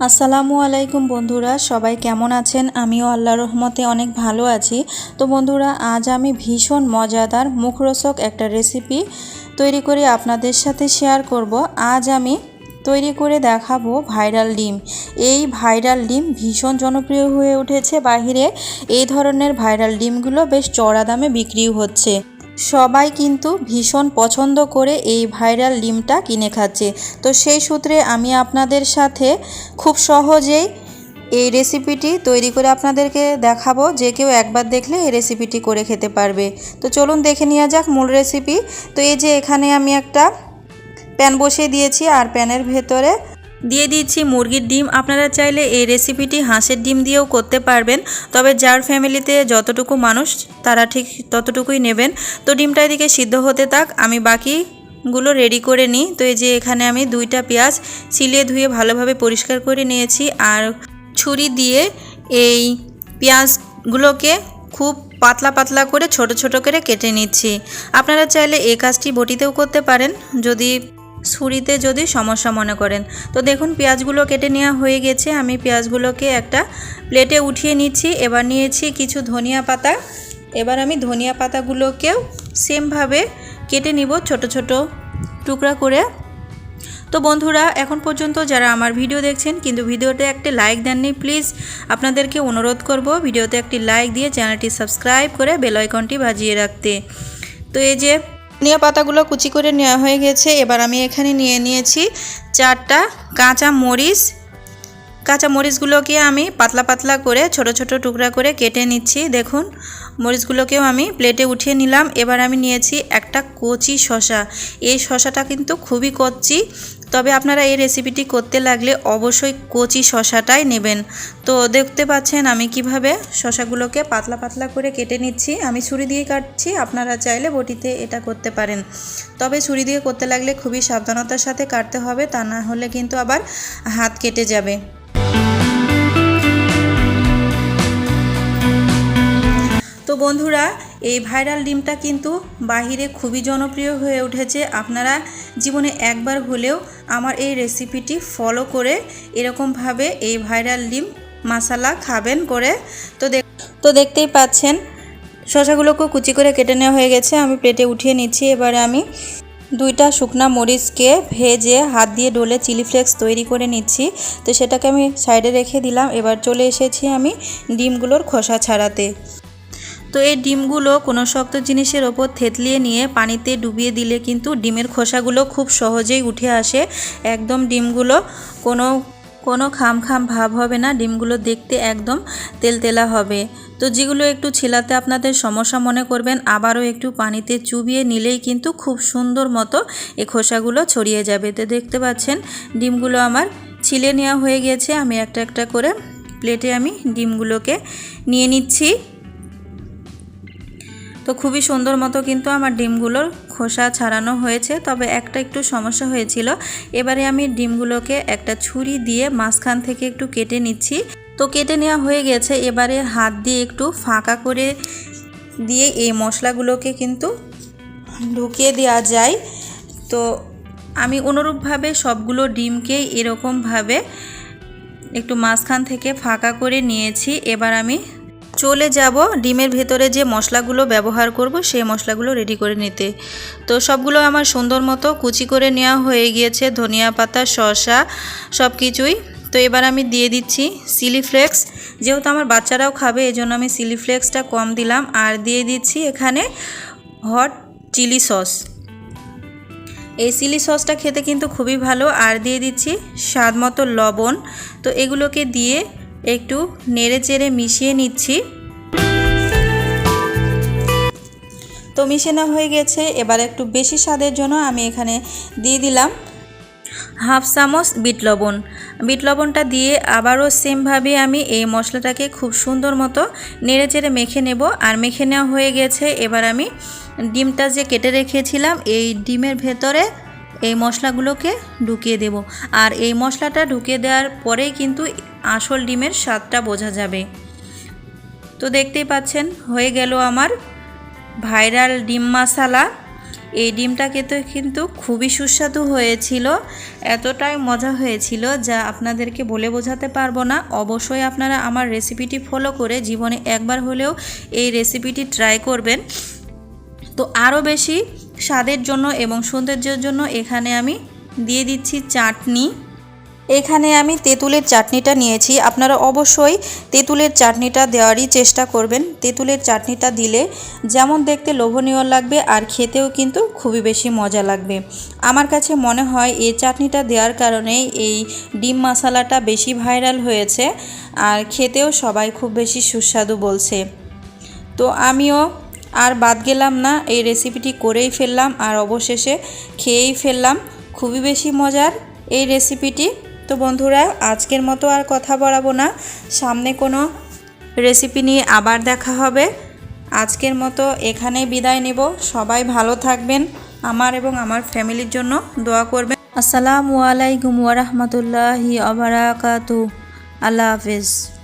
আসসালামু আলাইকুম বন্ধুরা, সবাই কেমন আছেন? আমিও আল্লাহ রহমতে অনেক ভালো আছি। তো বন্ধুরা, আজ আমি ভীষণ মজাদার, মুখরোচক একটা রেসিপি তৈরি করে আপনাদের সাথে শেয়ার করব। আজ আমি তৈরি করে দেখাবো ভাইরাল ডিম। এই ভাইরাল ডিম ভীষণ জনপ্রিয় হয়ে উঠেছে। বাহিরে এই ধরনের ভাইরাল ডিমগুলো বেশ চড়া দামে বিক্রিও হচ্ছে। সবাই কিন্তু ভীষণ পছন্দ করে এই ভাইরাল ডিমটা কিনে খাচ্ছে। তো সেই সূত্রে আমি আপনাদের সাথে খুব সহজেই এই রেসিপিটি তৈরি করে আপনাদেরকে দেখাবো, যে কেউ একবার দেখলে এই রেসিপিটি করে খেতে পারবে। তো চলুন দেখে নেওয়া যাক মূল রেসিপি। তো এই যে এখানে আমি একটা প্যান বসিয়ে দিয়েছি, আর প্যানের ভেতরে দিয়ে দিচ্ছি মুরগির ডিম। আপনারা চাইলে এই রেসিপিটি হাঁসের ডিম দিয়েও করতে পারবেন। তবে যার ফ্যামিলিতে যতটুকু মানুষ, তারা ঠিক ততটুকুই নেবেন। তো ডিমটা এদিকে সিদ্ধ হতে থাক। আমি বাকিগুলো রেডি করে নিই। তো এই যে এখানে আমি দুইটা পেঁয়াজ ছিলে ধুয়ে ভালোভাবে পরিষ্কার করে নিয়েছি। আর ছুরি দিয়ে এই পেঁয়াজগুলোকে খুব পাতলা পাতলা করে ছোট ছোট করে কেটে নিচ্ছি। আপনারা চাইলে এই কাজটি বটিতেও করতে পারেন। যদি ছুরিতে যদি সমস্যা মনে করেন। তো দেখুন, পেঁয়াজগুলো কেটে নেওয়া হয়ে গেছে। আমি পেঁয়াজগুলোকে একটা প্লেটে উঠিয়ে নিচ্ছি। এবার নিয়েছি কিছু ধনিয়া পাতা। এবার আমি ধনিয়া পাতাগুলোকেও সেমভাবে কেটে নিব ছোট ছোট টুকরা করে। তো বন্ধুরা, এখন পর্যন্ত যারা আমার ভিডিও দেখছেন, কিন্তু ভিডিওতে একটি লাইক দেননি প্লিজ আপনাদেরকে অনুরোধ করব ভিডিওতে একটি লাইক দিয়ে চ্যানেলটি সাবস্ক্রাইব করে বেল আইকনটি বাজিয়ে রাখতে। তো এই যে ধনিয়া পাতাগুলো কুচি করে নেওয়া হয়ে গেছে। এবার আমি এখানে নিয়ে নিয়েছি চারটা কাঁচা মরিচ। কাঁচা মরিচগুলোকে আমি পাতলা পাতলা করে, ছোট ছোট টুকরা করে কেটে নিচ্ছি। দেখুন, মরিচগুলোকেও আমি প্লেটে উঠিয়ে নিলাম। এবার আমি নিয়েছি একটা কচি শশা এই শশাটা কিন্তু খুবই কচি। তবে আপনারা এই রেসিপিটি করতে লাগলে অবশ্যই কচি শশাটাই নেবেন। তো দেখতে পাচ্ছেন আমি কীভাবে শশাগুলোকে পাতলা পাতলা করে কেটে নিচ্ছি। আমি ছুরি দিয়ে কাটছি, আপনারা চাইলে বটিতে এটা করতে পারেন। তবে ছুরি দিয়ে করতে লাগলে খুবই সাবধানতার সাথে কাটতে হবে, তা না হলে কিন্তু আবার হাত কেটে যাবে। তো বন্ধুরা এই ভাইরাল ডিমটা কিন্তু বাহিরে খুবই জনপ্রিয় হয়ে উঠেছে। আপনারা জীবনে একবার হলেও আমার এই রেসিপিটি ফলো করে এরকমভাবে এই ভাইরাল ডিম মশালা খাবেন করে। তো তো দেখতেই পাচ্ছেন শশাগুলোকে কুচি করে কেটে নেওয়া হয়ে গেছে। আমি প্লেটে উঠিয়ে নিচ্ছি। এবারে আমি দুইটা শুকনা মরিচকে ভেজে হাত দিয়ে ডলে চিলি ফ্লেক্স তৈরি করে নিচ্ছি। তো সেটাকে আমি সাইডে রেখে দিলাম। এবার চলে এসেছি আমি ডিমগুলোর খোসা ছাড়াতে। তো এই ডিমগুলো কোনো শক্ত জিনিসের ওপর থেতলিয়ে নিয়ে পানিতে ডুবিয়ে দিলে কিন্তু ডিমের খোসাগুলো খুব সহজেই উঠে আসে। একদম ডিমগুলো কোনো কোনো খাম খাম ভাব হবে না, ডিমগুলো দেখতে একদম তেলতেলা হবে। তো যেগুলো একটু ছিলাতে আপনাদের সমস্যা মনে করবেন, আবারও একটু পানিতে চুবিয়ে নিলেই কিন্তু খুব সুন্দর মতো এই খোসাগুলো ছড়িয়ে যাবে। তো দেখতে পাচ্ছেন, ডিমগুলো আমার ছিলে নেওয়া হয়ে গেছে। আমি একটা একটা করে প্লেটে আমি ডিমগুলোকে নিয়ে নিচ্ছি। তো খুবই সুন্দর মতো কিন্তু আমার ডিমগুলোর খোসা ছাড়ানো হয়েছে, তবে একটা একটু সমস্যা হয়েছিল। এবারে আমি ডিমগুলোকে একটা ছুরি দিয়ে মাঝখান থেকে একটু কেটে নিচ্ছি। তো কেটে নেওয়া হয়ে গেছে, এবারে হাত দিয়ে একটু ফাঁকা করে দিয়ে এই মশলাগুলোকে কিন্তু ঢুকিয়ে দেওয়া যায়। তো আমি অনুরূপভাবে সবগুলো ডিমকে এরকমভাবে একটু মাঝখান থেকে ফাঁকা করে নিয়েছি। এবার আমি চলে যাব, ডিমের ভেতরে যে মশলাগুলো ব্যবহার করব, সেই মশলাগুলো রেডি করে নিতে। তো সবগুলো আমার সুন্দর মতো কুচি করে নেওয়া হয়ে গিয়েছে, ধনিয়া পাতা, শসা সব কিছুই তো এবার আমি দিয়ে দিচ্ছি চিলি ফ্লেক্স যেহেতু আমার বাচ্চারাও খাবে এই জন্য আমি চিলি ফ্লেক্সটা কম দিলাম। আর দিয়ে দিচ্ছি এখানে হট চিলি সস এই চিলি সসটা খেতে কিন্তু খুবই ভালো। আর দিয়ে দিচ্ছি স্বাদ মতো লবণ। তো এগুলোকে দিয়ে একটু নেড়ে চেড়ে মিশিয়ে নিচ্ছি। তো মিশানো হয়ে গেছে। এবার একটু বেশি স্বাদের জন্য আমি এখানে দিয়ে দিলাম হাফ চামচ বিট লবণ। বিট লবণটা দিয়ে আবারও সেমভাবে আমি এই মশলাটাকে খুব সুন্দর মতো নেড়ে চেড়ে মেখে নেব। আর মেখে নেওয়া হয়ে গেছে। এবার আমি ডিমটা যে কেটে রেখেছিলাম, এই ডিমের ভেতরে এই মশলাগুলোকে ঢুকিয়ে দেব। আর এই মশলাটা ঢুকিয়ে দেওয়ার পরেই কিন্তু আসল ডিমের স্বাদটা বোঝা যাবে। তো দেখতেই পাচ্ছেন, হয়ে গেল আমার ভাইরাল ডিম মশালা। এই ডিমটা খেতে কিন্তু খুবই সুস্বাদু হয়েছিল, এতটাই মজা হয়েছিল যা আপনাদেরকে বলে বোঝাতে পারব না। অবশ্যই আপনারা আমার রেসিপিটি ফলো করে জীবনে একবার হলেও এই রেসিপিটি ট্রাই করবেন। তো আরও বেশি স্বাদের জন্য এবং সৌন্দর্যের জন্য এখানে আমি দিয়ে দিচ্ছি চাটনি। এখানে আমি তেঁতুলের চাটনিটা নিয়েছি। আপনারা অবশ্যই তেঁতুলের চাটনিটা দেওয়ারই চেষ্টা করবেন। তেঁতুলের চাটনিটা দিলে যেমন দেখতে লোভনীয় লাগবে আর খেতেও কিন্তু খুবই বেশি মজা লাগবে। আমার কাছে মনে হয় এই চাটনিটা দেওয়ার কারণে এই ডিম মশালাটা বেশি ভাইরাল হয়েছে আর খেতেও সবাই খুব বেশি সুস্বাদু বলছে। তো আমিও আর বাদ গেলাম না, এই রেসিপিটি করেই ফেললাম আর অবশেষে খেয়েই ফেললাম। খুবই বেশি মজার এই রেসিপিটি। তো বন্ধুরা, আজকের মতো আর কথা বলাবো না। সামনে কোনো রেসিপি নিয়ে আবার দেখা হবে। আজকের মতো এখানেই বিদায় নেব। সবাই ভালো থাকবেন। আমার এবং আমার ফ্যামিলির জন্য দোয়া করবেন। আসসালামু আলাইকুম ওয়া রাহমাতুল্লাহি ওয়া বারাকাতুহু। আল্লাহ হাফেজ।